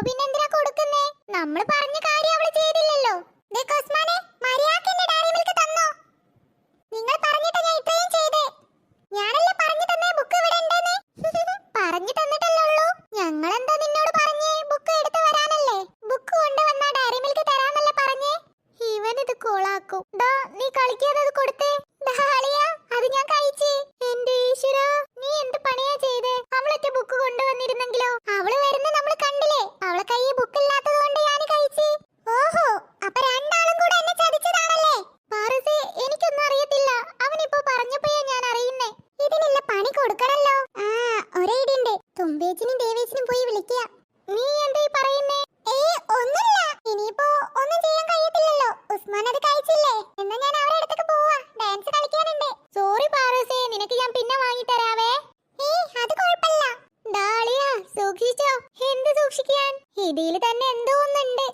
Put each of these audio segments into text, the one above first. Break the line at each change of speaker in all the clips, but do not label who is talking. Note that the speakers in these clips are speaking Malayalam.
അപ്പൊ പിന്നെ എന്തിനാ കൊടുക്കുന്നേ? നമ്മൾ പറഞ്ഞ കാര്യം അവൾ ചെയ്തില്ലല്ലോ. ദേ കൊസ്മാനെ മര്യാദയ്ക്ക് ഡയറി മിൽക്ക് തന്നോ? നിങ്ങൾ പറഞ്ഞിട്ട് ഞാൻ ഇത്രയും ചെയ്തേ. ഞാനല്ലേ പറഞ്ഞു തന്നേ ബുക്ക് ഇവിടെ പറഞ്ഞു തന്നിട്ടല്ലേ ഉള്ളൂ. ഞങ്ങൾ എന്താ നിന്നോട് പറഞ്ഞേ? ബുക്ക് എടുത്തു വരാനല്ലേ? ബുക്ക് കൊണ്ടുവന്നാ ഡയറി മിൽക്ക് തരാന്നല്ലേ പറഞ്ഞേ? ഇവൻ ഇത് കോളാക്കും നീ കളിക്കാതെ അത് കൊടുത്തേ ഡാളിയ അത് ഞാൻ കഴിച്ചേ എന്റെ ഈശ്വര നീ എന്ത് പണിയാ ചെയ്തേ അവളൊറ്റ ബുക്ക് കൊണ്ടുവന്നിരുന്നെങ്കിലോ അവൾ വരുന്ന നമ്മൾ കണ്ടില്ലേ അവളെ കയ്യിൽ ബുക്ക് ഇല്ലാത്തത് കൊണ്ട് ഞാൻ കഴിച്ചു ഓഹോ അപ്പൊ രണ്ടാളും കൂടെ എന്നെ ചതിച്ചതാണല്ലേ പാറസേ എനിക്കൊന്നും അറിയത്തില്ല അവനിപ്പോ പറഞ്ഞപ്പോഴാ ഞാൻ അറിയുന്നേ ഇതിനുള്ള പണി കൊടുക്കണല്ലോ. ആ ഒരേ ഇടിയുണ്ട് തുമ്പേച്ചിനും ദേവേച്ചിനും പോയി വിളിക്കുക നീ എന്താ ഈ പറയുന്നേ? ഏ ഒന്നുമില്ല. ഇനിയിപ്പോ ഒന്നും ചെയ്യാൻ കഴിയത്തില്ലല്ലോ. ഉസ്മാൻ അത് കഴിച്ചില്ലേ? എന്നാ ഞാൻ അവരുടെ അടുത്തേക്ക് പോവാ. ഡാൻസ് കളിക്കാനുണ്ട്. സോറി പാറസേ നിനക്ക് ഞാൻ പിന്നെ വാങ്ങി തരാവേ. ഏ അത് കുഴപ്പമില്ല. ഡാളിയ സൂക്ഷിച്ചോ. എന്ത് സൂക്ഷിക്കാൻ? ഇതിൽ തന്നെ എന്തോ ഒന്നുണ്ട്.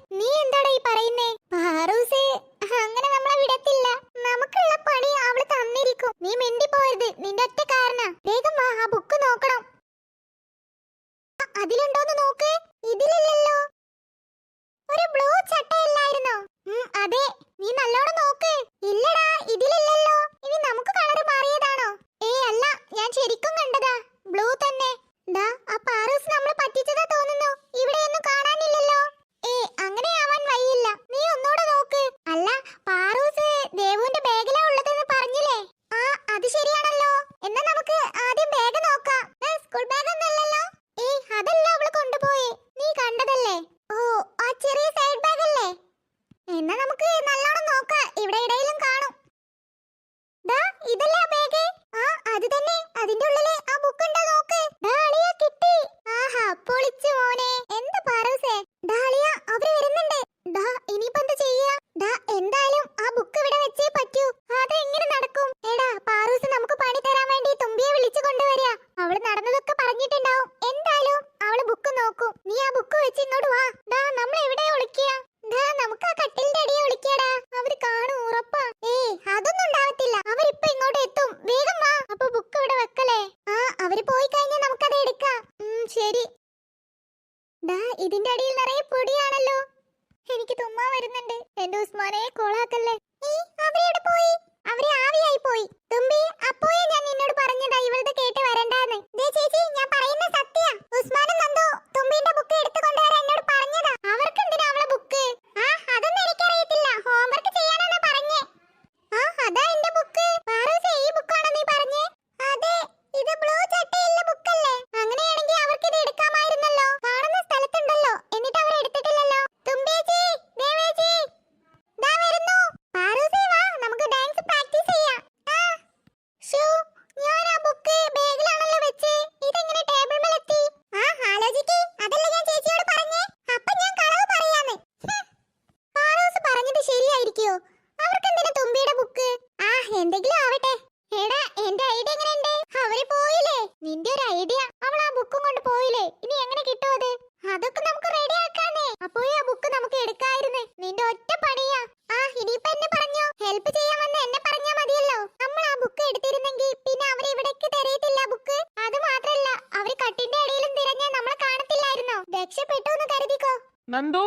ശരിയായിരിക്കോ അവർക്ക് എന്തിനാ തുമ്പിയുടെ ബുക്ക്? ആ എന്തെങ്കിലും ആവട്ടെ. എടാ എന്റെ ഐഡിയ എങ്ങനെയുണ്ട്? അവർ പോയില്ലേ? നിന്റെ ഒരു ഐഡിയ. അവൾ ആ ബുക്കും കൊണ്ട് പോയില്ലേ? ഇനി എങ്ങനെ കിട്ടും അത്? അതൊക്കെ നമുക്ക് റെഡി ആക്കാന്നേ. അപ്പോ ആ ബുക്ക് നമുക്ക് എടുക്കായിരുന്നു. നിന്റെ ഒറ്റ പണിയാ. ആ ഇനിയിപ്പോ എന്നെ പറഞ്ഞോ? ഹെൽപ്പ് ചെയ്യാൻ വന്ന് എന്നെ പറഞ്ഞാ മതിയല്ലോ. നമ്മൾ ആ ബുക്ക് എടുത്തിരുന്നെങ്കിൽ പിന്നെ അവർ ഇവിടേക്ക് തരയത്തില്ല ബുക്ക്. അത് മാത്രല്ല അവർ കട്ടിന്റെ ഇടയിലും തിരഞ്ഞാൽ നമ്മളെ കാണത്തില്ലായിരുന്നോ? രക്ഷപ്പെട്ടു എന്ന് കരുതിക്കോ.
നന്ദു?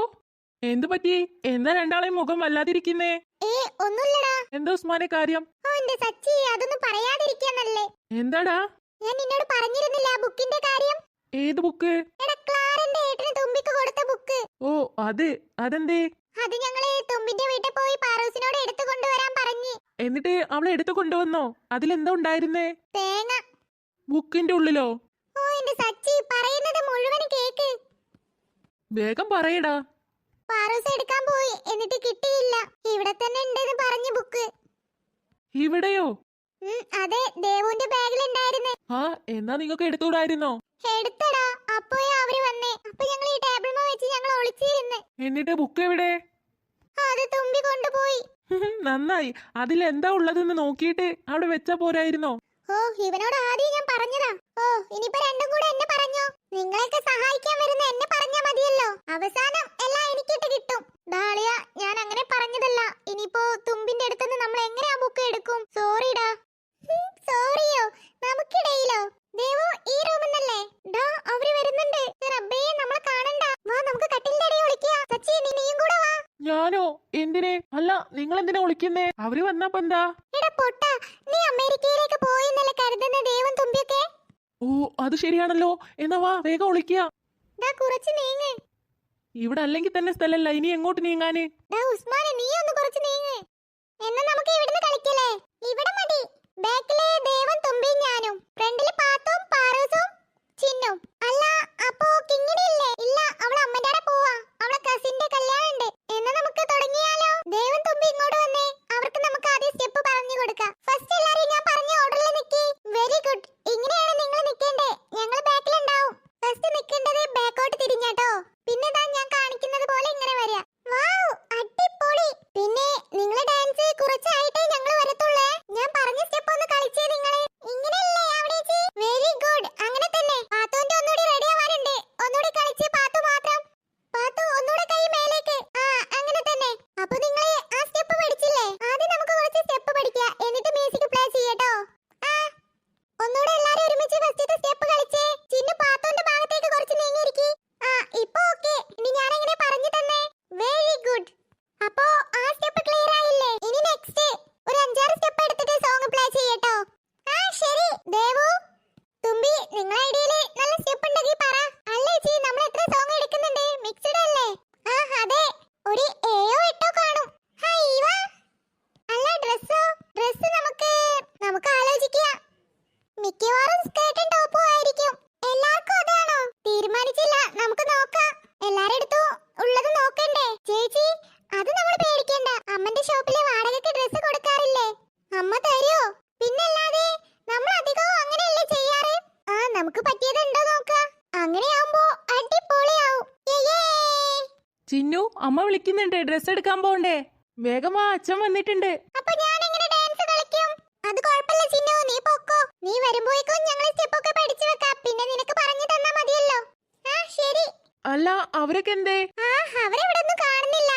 എന്തു പറ്റി? എന്താ രണ്ടാളെയും മുഖം വല്ലാതിരിക്കുന്നേ?
ഏ ഒന്നുമില്ലടാ.
എന്താ ഉസ്മാനെ കാര്യം?
ഓ എന്റെ സച്ചി അതൊന്നും പറയാതിരിക്കാന്നല്ലേ.
എന്താടാ?
ഞാൻ നിന്നോട് പറഞ്ഞിരുന്നില്ല ആ ബുക്കിന്റെ കാര്യം?
ഏത് ബുക്ക്?
എടാ ക്ലാരന്റെ ഏട്ടന് തുമ്പിക്ക് കൊടുത്ത ബുക്ക്.
ഓ അത്. അതെന്തേ?
അത് ഞങ്ങൾ തുമ്പിന്റെ വീട്ടിൽ പോയി പാറൂസിനോട് എടുത്തു കൊണ്ടുവരാൻ പറഞ്ഞു.
എന്നിട്ട് അവളെ എടുത്തു കൊണ്ടുവന്നോ? അതിലെന്താ ഉണ്ടായിരുന്നേ?
തേങ്ങ.
ബുക്കിന്റെ ഉള്ളിലോ?
ഓ എന്റെ സച്ചി പറയുന്നത് മുഴുവൻ കേക്ക്.
വേഗം പറയടാ.
പാറൂസ് എടുക്കാൻ പോയി. എന്നിട്ട് കിട്ടിയില്ല. ഇവിടെ തന്നെ ഉണ്ടെന്ന് പറഞ്ഞു ബുക്ക്.
ഇവിടെയോ?
അതെ ദേവുന്റെ ബാഗിലുണ്ടായിരുന്നേ
ആ എന്നാ നിങ്ങൾക്ക് എടുത്തുകൂടായിരുന്നോ?
എടുത്തടാ. അപ്പോയാ അവർ വന്നേ. അപ്പൊ ഞങ്ങൾ ഈ ടേബിൾ വെച്ച് ഞങ്ങൾ ഒളിച്ചിരുന്ന്.
എന്നിട്ട് ബുക്ക് എവിടെ?
അത് തുമ്പി കൊണ്ടുപോയി.
നന്നായി. അതിൽ എന്താ ഉള്ളതെന്ന് നോക്കിയിട്ട് അവിടെ വെച്ചാ പോരായിരുന്നോ?
ഓ ഇവനോട് ആദ്യം ഞാൻ പറഞ്ഞതാ. ഓ ഇനിയിപ്പോ രണ്ടും കൂടെ എന്നെ പറഞ്ഞോ? നിങ്ങളെയൊക്കെ സഹായിക്കാൻ വരുന്ന എന്നെ പറഞ്ഞാ മതിയല്ലോ. അവസാനം എല്ലാം എനിക്കിട്ട് കിട്ടും ഡാളിയ ഞാൻ അങ്ങനെ പറഞ്ഞതല്ല ഇനിയിപ്പോ തുമ്പിന്റെ അടുത്തുനിന്ന് നമ്മൾ എങ്ങനെ ആ ബുക്ക് എടുക്കും സോറിടാ സോറിയോ നമുക്കിടയിലോ ദേവു ഈ റൂമിന്നല്ലേ ഡാ അവർ വരുന്നുണ്ട് റബ്ബേ നമ്മളെ കാണണ്ട വാ നമുക്ക് കട്ടിലിന്റെ അടിയിൽ ഒളിക്കുക സച്ചി നീ നീയും കൂടെ വാ
ഞാനോ എന്തിനെ അല്ല നിങ്ങൾ വിളിക്കുന്നേ? അവർ വന്നപ്പോ എന്താ?
എടാ പൊട്ട നീ അമേരിക്കയിലേക്ക് പോയെന്നല്ലേ കരുതുന്ന ദേവൻ തുമ്പിയൊക്കെ?
ഓ അത് ശരിയാണല്ലോ. എന്നാ വാ വേഗം ഒളിക്കുക
കുറച്ച് നീങ്ങ്.
ഇവിടെ അല്ലെങ്കിൽ തന്നെ സ്ഥലല്ല ഇനി എങ്ങോട്ട് നീങ്ങാന്?
ഉസ്മാനെ നീ ഒന്ന് കുറച്ച് നീങ്ങ്. എന്നാ നമുക്ക് ഇവിടുന്ന് കളിക്കലേ? ഇവിടെ മതി. ബാക്കിൽ തുമ്പിയും ഞാനും. ഫ്രണ്ടിൽ പാത്തും പാറൂസും ചിന്നും. അല്ല അപ്പോ ഇല്ല അവൾ പോവാ. അവളെ കസിന്റെ കല്യാണം ഉണ്ട് എന്നാ നമുക്ക് തുടങ്ങിയാലോ? ദേവൻ തുമ്പി ഇങ്ങോട്ട് വന്നേ. അവർക്ക് നമുക്ക് ആദ്യം സ്റ്റെപ്പ് പറഞ്ഞു കൊടുക്കാം. ഫസ്റ്റ് എല്ലാരെയും ഞാൻ പറഞ്ഞ ഓർഡറിൽ നിക്കി വെരി ഗുഡ് ഇങ്ങനെയാണ് നിങ്ങൾ നിക്കേണ്ടേ ഞങ്ങൾ ബാക്കിലുണ്ടാവും ഫസ്റ്റ് നിക്കേണ്ടത് ബാക്കോട്ട് തിരിഞ്ഞാട്ടോ പിന്നെ ദാ ഞാൻ കാണിക്കുന്നത് പോലെ ഇങ്ങനെ വരിക വൗ അടിപൊളി പിന്നെ നിങ്ങളെ ഡാൻസ് കുറച്ചായിട്ടേ ഞങ്ങൾ വരത്തുള്ളേ ഞാൻ പറഞ്ഞ സ്റ്റെപ്പ് ഒന്ന് കളിച്ചേ നിങ്ങളെ ഇങ്ങനെയല്ലേ അവിടെ വെരി ഗുഡ് അങ്ങനെ തന്നെ പാത്തുവിന്റെ ഒന്നുകൂടി റെഡി ആവാനുണ്ട് ഒന്നുകൂടി കളിച്ച് പാത്തു മാത്രം പാത്തു ഒന്നുകൂടെ കൈ മേലേക്ക് ആ അങ്ങനെ തന്നെ അപ്പൊ നിങ്ങൾ ആ സ്റ്റെപ്പ് പഠിച്ചില്ലേ ആദ്യം നമുക്ക് കുറച്ച് സ്റ്റെപ്പ് പഠിക്കാം എന്നിട്ട് മ്യൂസിക് പ്ലേ ചെയ്യട്ടോ ആ ഒന്നുകൂടെ എല്ലാരും ഒരുമിച്ച് ഫസ്റ്റത്തെ സ്റ്റെപ്പ് കളിച്ചേ ചിന്നു പാത്തോന്റെ ഭാഗത്തേക്ക് കുറച്ച് നീങ്ങിയിരിക്കി ആ ഇപ്പൊ ഓക്കേ ഇനി ഞാൻ എങ്ങനെ പറഞ്ഞു തന്നെ വെരി ഗുഡ് അപ്പോ ആ സ്റ്റെപ്പ് ക്ലിയർ ആയില്ലേ ഇനി നെക്സ്റ്റ് ഒരു അഞ്ചാറ് സ്റ്റെപ്പ് എടുത്തിട്ട് സോങ് പ്ലേ ചെയ്യട്ടോ ആ ശരി ദേവു തുമ്പി നിങ്ങളെ ഐഡിയയിൽ നല്ല സ്റ്റെപ്പ് ഉണ്ടെങ്കിൽ പറ അല്ല ചേച്ചി നമ്മൾ എത്ര സോങ് എടുക്കുന്നുണ്ട് മിക്സഡ് അല്ലേ ആ അതെ ഒരു ഏയോ എട്ടോ കാണും ഹൈവ അല്ല ഡ്രസ്സോ ഡ്രസ്സ് നമുക്ക് നമുക്ക് ആലോചിക്കാം മിക്കവാറും സ്കേർട്ടും ടോപ്പും ആയിരിക്കും എല്ലാവർക്കും അതാണോ തീരുമാനിച്ചില്ല നമുക്ക് നോക്കാം എല്ലാരുടെ അടുത്തും ഉള്ളത് നോക്കണ്ടേ ചേച്ചി അത് നമ്മൾ പേടിക്കണ്ട അമ്മന്റെ ഷോപ്പിലെ വാടകയ്ക്ക് ഡ്രസ്സ് കൊടുക്കാറില്ലേ അമ്മ തരുമോ പിന്നല്ലാതെ നമ്മൾ അധികവും അങ്ങനെയല്ലേ ചെയ്യാറ് ആ നമുക്ക് പറ്റിയതുണ്ടോ നോക്കാം അങ്ങനെയാവുമ്പോ അടിപൊളിയാവും യേ
ചിന്നു അമ്മ വിളിക്കുന്നുണ്ട്. ഡ്രസ് എടുക്കാൻ പോണ്ടേ. വേഗം ആ അച്ഛൻ വന്നിട്ടുണ്ട്.
അപ്പൊ ഞാൻ എങ്ങനെ ഡാൻസ് കളിക്കും? അത് കുഴപ്പമില്ല ചിന്നു. നീ പൊക്കോ. നീ വരുമ്പോഴേക്കും ഞങ്ങൾ സ്റ്റെപ്പ് ഒക്കെ പഠിച്ചു വെക്കാം. പിന്നെ നിനക്ക് പറഞ്ഞു തന്നാ മതിയല്ലോ. ആ ശരി.
അല്ല അവരൊക്കെ എന്തേ?
ആ അവരെവിടെ ഒന്നും കാണുന്നില്ല.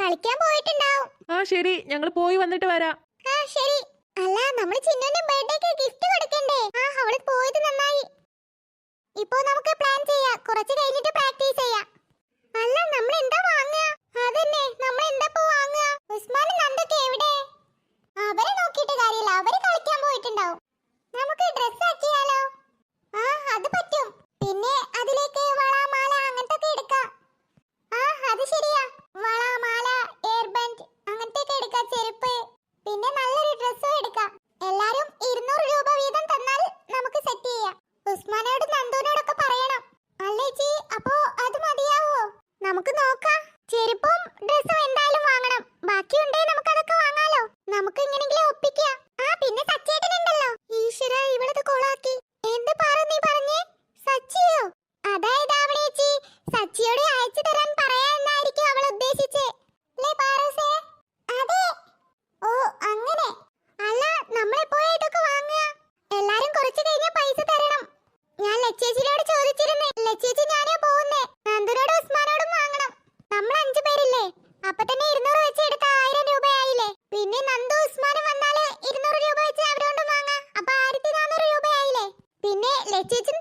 കളിക്കാൻ പോയിട്ടുണ്ടാവും.
ആ ശരി. ഞങ്ങൾ പോയി വന്നിട്ട് വരാം.
ആ ശരി. അല്ല നമ്മൾ ചിന്നുവിന്റെ ബർത്ത്ഡേക്ക് ഗിഫ്റ്റ് കൊടുക്കണ്ടേ? ആ അവൾ പോയത് നന്നായി. ഇപ്പോ നമുക്ക് പ്ലാൻ ചെയ്യാം. കുറച്ച് കഴിഞ്ഞിട്ട് പ്രാക്ടീസ് ചെയ്യാം. അല്ല നമ്മൾ എന്താ വാങ്ങുക? അതന്നെ നമ്മൾ എന്താ ഇപ്പോ വാങ്ങുക? ഉസ്മാനും നന്ദൊക്കെ എവിടെ? അവരെ നോക്കിയിട്ട് കാര്യമില്ല അവർ കളിക്കാൻ പോയിട്ടുണ്ടാവും നമുക്ക് ഡ്രസ് ആക്കിയാലോ ആ അത് പറ്റും പിന്നെ അതിലേക്ക് വള മാല അങ്ങനത്തെ ഒക്കെ എടുക്കാം ആ അത് ശരിയാ വള മാല എയർ ബാൻഡ് അങ്ങനത്തെ ഒക്കെ എടുക്കാം ചെരുപ്പ് പിന്നെ നല്ലൊരു ഡ്രസ്സും എടുക്കാം എല്ലാരും ഇരുന്നൂറ് രൂപ വീതം തന്നാൽ നമുക്ക് സെറ്റ് ചെയ്യാം ഉസ്മാനോട് നന്ദുവിനോടൊക്കെ പറയണം അല്ലേ ചി അപ്പോ അത് മതിയാവോ നമുക്ക് നോക്കാം. ചെരുപ്പും ഡ്രസ്സും എന്തായാലും വാങ്ങണം. ബാക്കിയുണ്ടേ നമുക്ക് അതൊക്കെ വാങ്ങാലോ. നമുക്ക് എങ്ങനെങ്കിലും ഒപ്പിക്കാം ആ പിന്നെ സച്ചേട്ടനുണ്ടല്ലോ ഈശ്വര ഇവളത് കൊളാക്കി എന്ത് പാറ നീ പറഞ്ഞേ സച്ചിയോ അതായത് ആവണേച്ചി സച്ചിയോട് അയച്ചു തരാൻ പറയാന്നായിരിക്കും അവൾ ഉദ്ദേശിച്ചേ അല്ലേ പാറൂസേ അതെ ഓ അങ്ങനെ അല്ല നമ്മളെപ്പോഴാ ഇതൊക്കെ വാങ്ങുക എല്ലാരും കുറച്ച് കഴിഞ്ഞ പൈസ തരണം ഞാൻ ലച്ചേച്ചിയോട് ചോദിച്ചിരുന്നേ ലച്ചേച്ചി ഞാനേ പോകുന്നേ നന്ദനോടും ഉസ്മാനോടും വാങ്ങണം നമ്മൾ അഞ്ചു പേരില്ലേ അപ്പൊ തന്നെ ഇരുന്നൂറ് വെച്ച് എടുത്ത ആയിരം രൂപയായില്ലേ പിന്നെ നന്ദു ഉസ്മാനും വന്നാൽ ഇരുന്നൂറ് രൂപ വെച്ച് അവരോണ്ടും വാങ്ങാം അപ്പൊ ആയിരത്തി നാനൂറ് രൂപയായില്ലേ പിന്നെ